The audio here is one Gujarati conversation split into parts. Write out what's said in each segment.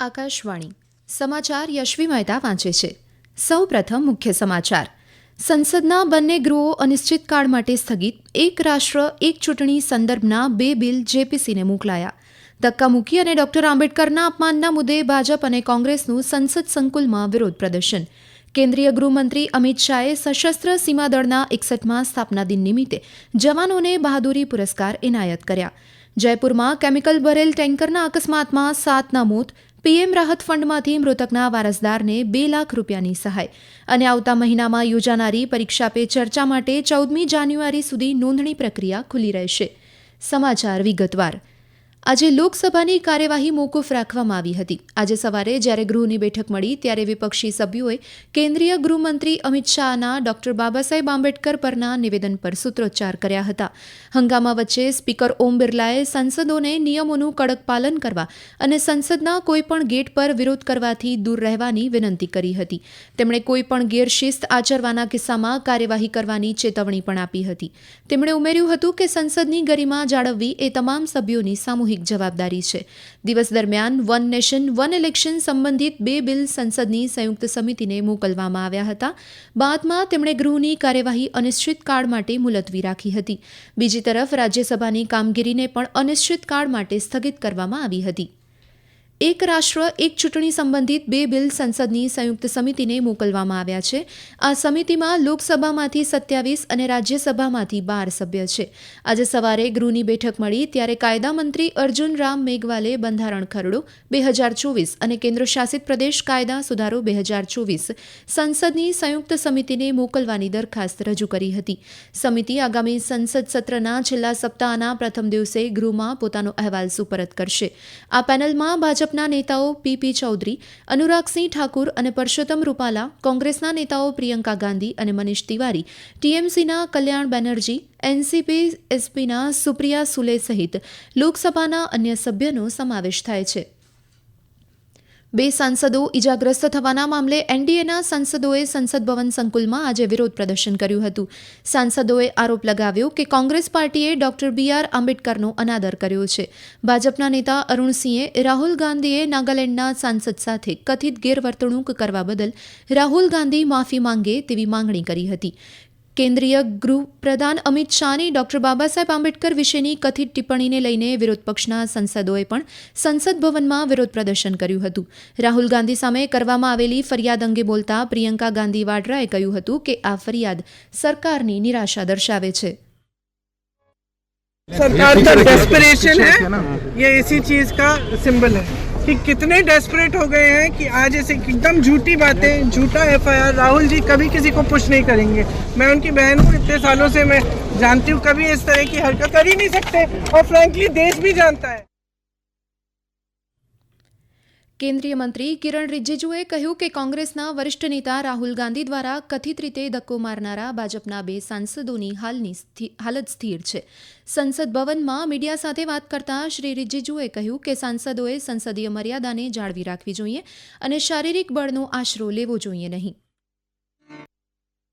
આકાશવાણી. સમાચાર યશવી મહેતા વાંચે છે. સૌ પ્રથમ મુખ્ય સમાચાર. સંસદના બંને ગૃહો અનિશ્ચિતકાળ માટે સ્થગિત. એક રાષ્ટ્ર, એક ચૂંટણી સંદર્ભના બે બિલ જેપીસીને મોકલાયા. ધક્કામુક્કી અને ડોક્ટર આંબેડકરના અપમાનના મુદ્દે ભાજપ અને કોંગ્રેસનું સંસદ સંકુલમાં વિરોધ પ્રદર્શન. કેન્દ્રીય ગૃહમંત્રી અમિત શાહે સશસ્ત્ર સીમા દળના એકસઠમાં સ્થાપના દિન નિમિત્તે જવાનોને બહાદુરી પુરસ્કાર એનાયત કર્યા. જયપુરમાં કેમિકલ ભરેલ ટેન્કરના અકસ્માતમાં સાતના મોત પીએમ રાહત ફંડમાંથી મૃતકના વારસદારને બે લાખ રૂપિયાની સહાય. અને આવતા મહિનામાં યોજાનારી પરીક્ષા પે ચર્ચા માટે ચૌદમી જાન્યુઆરી સુધી નોંધણી પ્રક્રિયા ખુલ્લી રહેશે. સમાચાર વિગતવાર. આજે લોકસભાની કાર્યવાહી મોકૂફ રાખવામાં આવી હતી. આજે સવારે જ્યારે ગૃહની બેઠક મળી ત્યારે વિપક્ષી સભ્યોએ કેન્દ્રીય ગૃહમંત્રી અમિત શાહના ડોક્ટર બાબા સાહેબ આંબેડકર પરના નિવેદન પર સૂત્રોચ્ચાર કર્યા હતા. હંગામા વચ્ચે સ્પીકર ઓમ બિરલાએ સંસદોને નિયમોનું કડક પાલન કરવા અને સંસદના કોઈપણ ગેટ પર વિરોધ કરવાથી દૂર રહેવાની વિનંતી કરી હતી. તેમણે કોઈપણ ગેરશિસ્ત આચરવાના કિસ્સામાં કાર્યવાહી કરવાની ચેતવણી પણ આપી હતી. તેમણે ઉમેર્યું હતું કે સંસદની ગરિમા જાળવવી એ તમામ સભ્યોની સામૂહિક જવાબદારી છે. દિવસ દરમિયાન વન નેશન, વન ઇલેક્શન સંબંધિત બે બિલ સંસદની સંયુક્ત સમિતિને મોકલવામાં આવ્યા હતા. બાદમાં તેમણે ગૃહની કાર્યવાહી અનિશ્ચિતકાળ માટે મુલતવી રાખી હતી. બીજી તરફ રાજ્યસભાની કામગીરીને પણ અનિશ્ચિતકાળ માટે સ્થગિત કરવામાં આવી હતી. એક રાષ્ટ્ર, એક ચૂંટણી સંબંધિત બે બિલ સંસદની સંયુક્ત સમિતિને મોકલવામાં આવ્યા છે. આ સમિતિમાં લોકસભામાંથી સત્યાવીસ અને રાજ્યસભામાંથી બાર સભ્ય છે. આજે સવારે ગૃહની બેઠક મળી, ત્યારે કાયદા મંત્રી અર્જુન રામ મેઘવાલે બંધારણ ખરડો બે હજાર ચોવીસ અને કેન્દ્રશાસિત પ્રદેશ કાયદા સુધારો બે હજાર ચોવીસ સંસદની સંયુક્ત સમિતિને મોકલવાની દરખાસ્ત રજૂ કરી હતી. સમિતિ આગામી સંસદ સત્રના છેલ્લા સપ્તાહના પ્રથમ દિવસે ગૃહમાં પોતાનો અહેવાલ સુપરત કરશે. આ પેનલમાં ભાજપ ભાજપના નેતાઓ પીપી ચૌધરી, અનુરાગસિંહ ઠાકુર અને પરસોત્તમ રૂપાલા, કોંગ્રેસના નેતાઓ પ્રિયંકા ગાંધી અને મનીષ તિવારી, ટીએમસીના કલ્યાણ બેનર્જી, એનસીપી, એસપીના સુપ્રિયા સુલે સહિત લોકસભાના અન્ય સભ્યનો સમાવેશ થાય છે. બે સાંસદો ઇજાગ્રસ્ત થવાના મામલે એનડીએના સાંસદોએ સંસદ ભવન સંકુલમાં આજે વિરોધ પ્રદર્શન કર્યું હતું. સાંસદોએ આરોપ લગાવ્યો કે કોંગ્રેસ પાર્ટીએ ડોક્ટર બી આર આંબેડકરનો અનાદર કર્યો છે. ભાજપના નેતા અરુણસિંહે રાહુલ ગાંધીએ નાગાલેન્ડના સાંસદ સાથે કથિત ગેરવર્તણૂક કરવા બદલ રાહુલ ગાંધી માફી માંગે તેવી માંગણી કરી હતી. કેન્દ્રીય ગૃહ પ્રધાન અમિત શાહની ડોક્ટર બાબા સાહેબ આંબેડકર વિશેની કથિત ટિપ્પણીને લઈને વિરોધ પક્ષના સંસદોએ પણ સંસદ ભવનમાં વિરોધ પ્રદર્શન કર્યું હતું રાહુલ ગાંધી સામે કરવામાં આવેલી ફરિયાદ અંગે બોલતા પ્રિયંકા ગાંધી વાડરાએ કહ્યું હતું કે આ ફરિયાદ સરકારની નિરાશા દર્શાવે છે सरकार का डेस्परेशन है ये इसी चीज का सिंबल है कि कितने डेस्परेट हो गए हैं कि आज ऐसे एकदम झूठी बातें, झूठा एफआईआर राहुल जी कभी किसी को पुश नहीं करेंगे। मैं उनकी बहन हूँ, इतने सालों से मैं जानती हूँ, कभी इस तरह की हरकत कर ही नहीं सकते और फ्रैंकली देश भी जानता है। કેન્દ્રીય મંત્રી કિરણ રિજિજુએ કહ્યું કે કોંગ્રેસના વરિષ્ઠ નેતા રાહુલ ગાંધી દ્વારા કથિત રીતે ધક્કો મારનારા ભાજપના બે સાંસદોની હાલની હાલત સ્થિર છે. સંસદ ભવનમાં મીડિયા સાથે વાત કરતા શ્રી રિજિજુએ કહ્યું કે સાંસદોએ સંસદીય મર્યાદાને જાળવી રાખવી જોઈએ અને શારીરિક બળનો આશરો લેવો જોઈએ નહીં.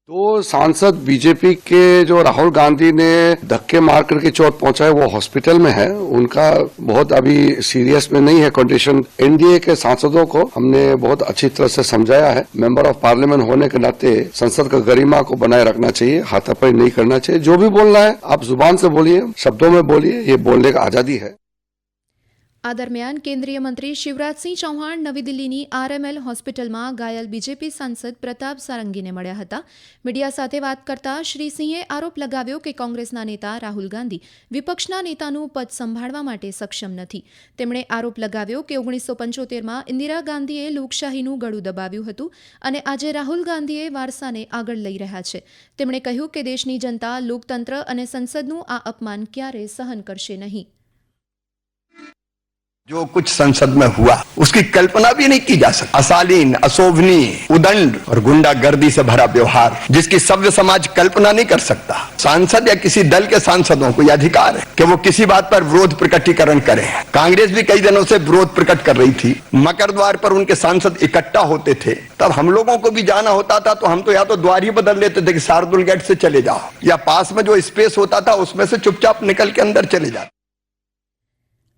तो सांसद बीजेपी के जो राहुल गांधी ने धक्के मार करके चोट पहुँचाए वो हॉस्पिटल में है। उनका बहुत अभी सीरियस में नहीं है कंडीशन। एनडीए के सांसदों को हमने बहुत अच्छी तरह से समझाया है। मेंबर ऑफ़ पार्लियामेंट होने के नाते संसद का गरिमा को बनाए रखना चाहिए, हाथापाई नहीं करना चाहिए। जो भी बोलना है, आप ज़ुबान से बोलिए, शब्दों में बोलिए, ये बोलने का आज़ादी है। આ દરમિયાન કેન્દ્રીય મંત્રી શિવરાજસિંહ ચૌહાણ નવી દિલ્હીની આરએમએલ હોસ્પિટલમાં ઘાયલ બીજેપી સાંસદ પ્રતાપ સારંગીને મળ્યા હતા. મીડિયા સાથે વાત કરતા શ્રી સિંહે આરોપ લગાવ્યો કે કોંગ્રેસના નેતા રાહુલ ગાંધી વિપક્ષના નેતાનું પદ સંભાળવા માટે સક્ષમ નથી. તેમણે આરોપ લગાવ્યો કે ઓગણીસો પંચોતેરમાં ઇન્દિરા ગાંધીએ લોકશાહીનું ગળું દબાવ્યું હતું અને આજે રાહુલ ગાંધીએ વારસાને આગળ લઈ રહ્યા છે. તેમણે કહ્યું કે દેશની જનતા લોકતંત્ર અને સંસદનું આ અપમાન ક્યારે સહન કરશે નહીં. जो कुछ संसद में हुआ, उसकी कल्पना भी नहीं की जा सकती। अशालीन, अशोभनीय, उदंड और गुंडागर्दी से भरा व्यवहार, जिसकी सभ्य समाज कल्पना नहीं कर सकता। सांसद या किसी दल के सांसदों को यह अधिकार है कि वो किसी बात पर विरोध प्रकटीकरण करें। कांग्रेस भी कई दिनों से विरोध प्रकट कर रही थी। मकर द्वार पर उनके सांसद इकट्ठा होते थे। तब हम लोगों को भी जाना होता था तो हम तो या तो द्वार ही बदल लेते थे कि शार्दुल गेट से चले जाओ, या पास में जो स्पेस होता था, उसमें से चुपचाप निकल के अंदर चले जाते।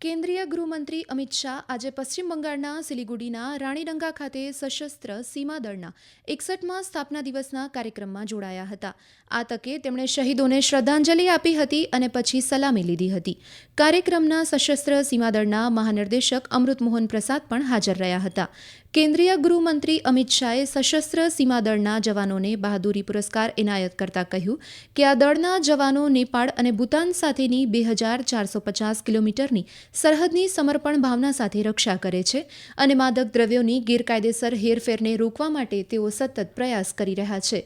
કેન્દ્રીય ગૃહમંત્રી અમિત શાહ આજે પશ્ચિમ બંગાળના સિલિગુડીના રાણીડંગા ખાતે સશસ્ત્ર સીમા દળના એકસઠમાં સ્થાપના દિવસના કાર્યક્રમમાં જોડાયા હતા. આ તકે તેમણે શહીદોને શ્રદ્ધાંજલિ આપી હતી અને પછી સલામી લીધી હતી. કાર્યક્રમના સશસ્ત્ર સીમા દળના મહાનિર્દેશક અમૃત મોહન પ્રસાદ પણ હાજર રહ્યા હતા. કેન્દ્રીય ગૃહમંત્રી અમિત શાહે સશસ્ત્ર સીમા દળના જવાનોને બહાદુરી પુરસ્કાર એનાયત કરતા કહ્યું કે આ દળના જવાનો નેપાળ અને ભૂતાન સાથેની બે હજાર ચારસો પચાસ કિલોમીટરની સરહદની સમર્પણ ભાવના સાથે રક્ષા કરે છે અને માદક દ્રવ્યોની ગેરકાયદેસર હેરફેરને રોકવા માટે તેઓ સતત પ્રયાસ કરી રહ્યા છે.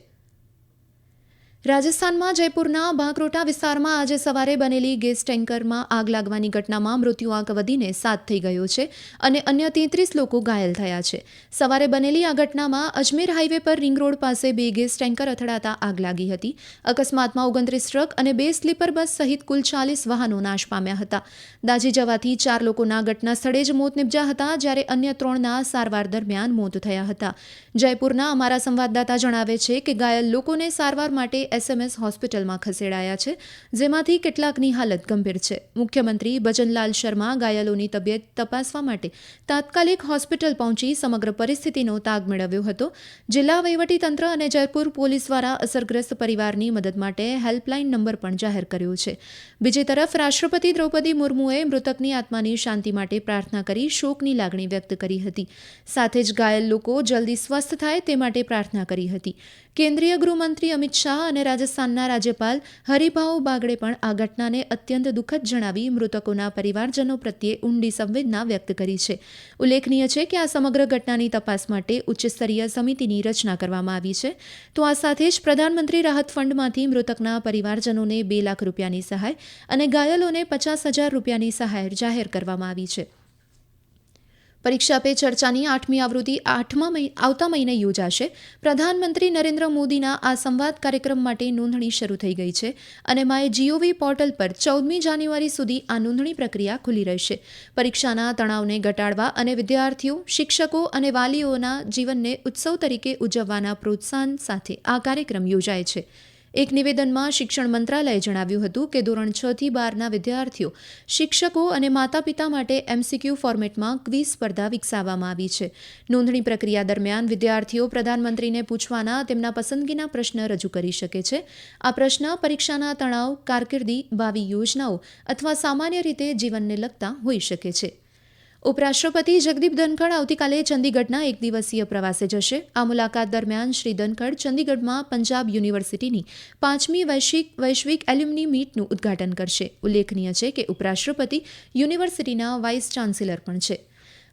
રાજસ્થાનમાં જયપુરના ભાંકરોટા વિસ્તારમાં આજે સવારે બનેલી ગેસ ટેન્કરમાં આગ લાગવાની ઘટનામાં મૃત્યુઆંક વધીને સાત થઈ ગયો છે અને અન્ય તેત્રીસ લોકો ઘાયલ થયા છે. સવારે બનેલી આ ઘટનામાં અજમેર હાઈવે પર રિંગ રોડ પાસે બે ગેસ ટેન્કર અથડાતા આગ લાગી હતી. અકસ્માતમાં ઓગણત્રીસ ટ્રક અને બે સ્લીપર બસ સહિત કુલ ચાલીસ વાહનો નાશ પામ્યા હતા. દાઝી જવાથી ચાર લોકોના ઘટના સ્થળે જ મોત નિપજ્યા હતા, જ્યારે અન્ય ત્રણના સારવાર દરમિયાન મોત થયા હતા. જયપુરના અમારા સંવાદદાતા જણાવે છે કે ઘાયલ લોકોને સારવાર માટે એસએમએસ હોસ્પિટલમાં ખસેડાયા છે, જેમાંથી કેટલાકની હાલત ગંભીર છે. મુખ્યમંત્રી ભજનલાલ શર્મા ઘાયલોની તબિયત તપાસવા માટે તાત્કાલિક હોસ્પિટલ પહોંચી સમગ્ર પરિસ્થિતિનો તાગ મેળવ્યો હતો. જિલ્લા વહીવટીતંત્ર અને જયપુર પોલીસ દ્વારા અસરગ્રસ્ત પરિવારની મદદ માટે હેલ્પલાઇન નંબર પણ જાહેર કર્યો છે. બીજી તરફ, રાષ્ટ્રપતિ દ્રૌપદી મુર્મુએ મૃતકની આત્માની શાંતિ માટે પ્રાર્થના કરી શોકની લાગણી વ્યક્ત કરી હતી. સાથે જ ઘાયલ લોકો જલ્દી સ્વસ્થ થાય તે માટે પ્રાર્થના કરી હતી. કેન્દ્રીય ગૃહમંત્રી અમિત શાહ અને રાજસ્થાનના રાજ્યપાલ હરિભાઉ બાગડે પણ આ ઘટનાને અત્યંત દુઃખદ જણાવી મૃતકોના પરિવારજનો પ્રત્યે ઊંડી સંવેદના વ્યક્ત કરી છે. ઉલ્લેખનીય છે કે આ સમગ્ર ઘટનાની તપાસ માટે ઉચ્ચસ્તરીય સમિતિની રચના કરવામાં આવી છે. તો આ સાથે જ પ્રધાનમંત્રી રાહત ફંડમાંથી મૃતકના પરિવારજનોને બે લાખ રૂપિયાની સહાય અને ઘાયલોને પચાસ હજાર રૂપિયાની સહાય જાહેર કરવામાં આવી છે. પરીક્ષા પે ચર્ચાની આઠમી આવૃત્તિ આઠમા આવતા મહિને યોજાશે. પ્રધાનમંત્રી નરેન્દ્ર મોદીના આ સંવાદ કાર્યક્રમ માટે નોંધણી શરૂ થઈ ગઈ છે અને માય જીઓવી પોર્ટલ પર ચૌદમી જાન્યુઆરી સુધી આ નોંધણી પ્રક્રિયા ખુલ્લી રહેશે. પરીક્ષાના તણાવને ઘટાડવા અને વિદ્યાર્થીઓ, શિક્ષકો અને વાલીઓના જીવનને ઉત્સવ તરીકે ઉજવવાના પ્રોત્સાહન સાથે આ કાર્યક્રમ યોજાય છે. એક નિવેદનમાં શિક્ષણ મંત્રાલયે જણાવ્યું હતું કે ધોરણ છ થી બારના વિદ્યાર્થીઓ શિક્ષકો અને માતા પિતા માટે એમસીક્યુ ફોર્મેટમાં ક્વિઝ સ્પર્ધા વિકસાવવામાં આવી છે. નોંધણી પ્રક્રિયા દરમિયાન વિદ્યાર્થીઓ પ્રધાનમંત્રીને પૂછવાના તેમના પસંદગીના પ્રશ્ન રજૂ કરી શકે છે. આ પ્રશ્ન પરીક્ષાના તણાવ, કારકિર્દી, ભાવિ યોજનાઓ અથવા સામાન્ય રીતે જીવનને લગતા હોઈ શકે છે. ઉપરાષ્ટ્રપતિ જગદીપ ધનખડ આવતીકાલે ચંદીગઢના એક દિવસીય પ્રવાસે જશે. આ મુલાકાત દરમિયાન શ્રી ધનખડ ચંદીગઢમાં પંજાબ યુનિવર્સિટીની પાંચમી વૈશ્વિક વૈશ્વિક એલ્યુમની મીટનું ઉદ્ઘાટન કરશે. ઉલ્લેખનીય છે કે ઉપરાષ્ટ્રપતિ યુનિવર્સિટીના વાઇસ ચાન્સેલર પણ છે.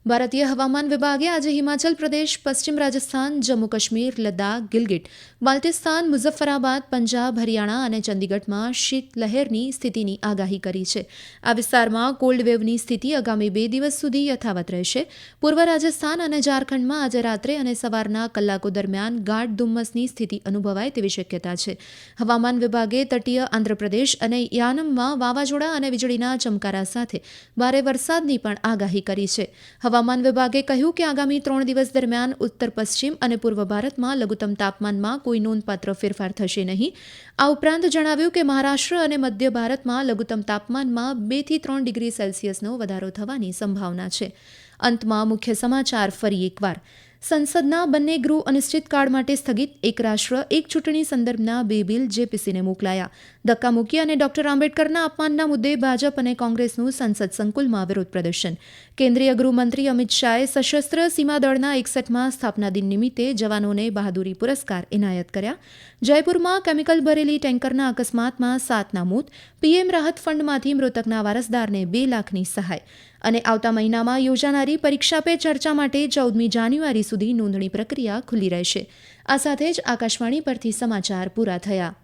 ભારતીય હવામાન વિભાગે આજે હિમાચલ પ્રદેશ, પશ્ચિમ રાજસ્થાન જમ્મુ કાશ્મીર લદ્દાખ, ગિલગિટ, બાલ્ટિસ્તાન, મુઝફ્ફરાબાદ, પંજાબ, હરિયાણા અને ચંદીગઢમાં શીત લહેરની સ્થિતિની આગાહી કરી છે. આ વિસ્તારમાં કોલ્ડ વેવની સ્થિતિ આગામી બે દિવસ સુધી યથાવત રહેશે. પૂર્વ રાજસ્થાન અને ઝારખંડમાં આજે રાત્રે અને સવારના કલાકો દરમિયાન ગાઢ ધુમ્મસની સ્થિતિ અનુભવાય તેવી શક્યતા છે. હવામાન વિભાગે તટીય આંધ્રપ્રદેશ અને યાનમમાં વાવાઝોડા અને વીજળીના ચમકારા સાથે ભારે વરસાદની પણ આગાહી કરી છે. હવામાન વિભાગે કહ્યું કે આગામી ત્રણ દિવસ દરમિયાન ઉત્તર, પશ્ચિમ અને પૂર્વ ભારતમાં લઘુત્તમ તાપમાનમાં કોઈ નોંધપાત્ર ફેરફાર થશે નહીં. આ ઉપરાંત જણાવ્યું કે મહારાષ્ટ્ર અને મધ્ય ભારતમાં લઘુત્તમ તાપમાનમાં બેથી ત્રણ ડિગ્રી સેલ્સિયસનો વધારો થવાની સંભાવના છે. અંતમાં મુખ્ય સમાચાર ફરી એકવાર. સંસદના બંને ગૃહ અનિશ્ચિતકાળ માટે સ્થગિત એક રાષ્ટ્ર, એક ચૂંટણી સંદર્ભના બે બિલ જેપીસીને મોકલાયા. ધક્કામુક્કી અને ડોક્ટર આંબેડકરના અપમાનના મુદ્દે ભાજપ અને કોંગ્રેસનું સંસદ સંકુલમાં વિરોધ પ્રદર્શન. કેન્દ્રીય ગૃહમંત્રી અમિત શાહે સશસ્ત્ર સીમા દળના એકસઠમાં સ્થાપના દિન નિમિત્તે જવાનોને બહાદુરી પુરસ્કાર એનાયત કર્યા. જયપુરમાં કેમિકલ ભરેલી ટેન્કરના અકસ્માતમાં સાતના મોત, પીએમ રાહત ફંડમાંથી મૃતકના વારસદારને બે લાખની સહાય અને આવતા મહિનામાં યોજાનારી પરીક્ષા પે ચર્ચા માટે ચૌદમી જાન્યુઆરી સુધી નોંધણી પ્રક્રિયા ખુલ્લી રહેશે. આ સાથે જ આકાશવાણી પરથી સમાચાર પૂરા થયા.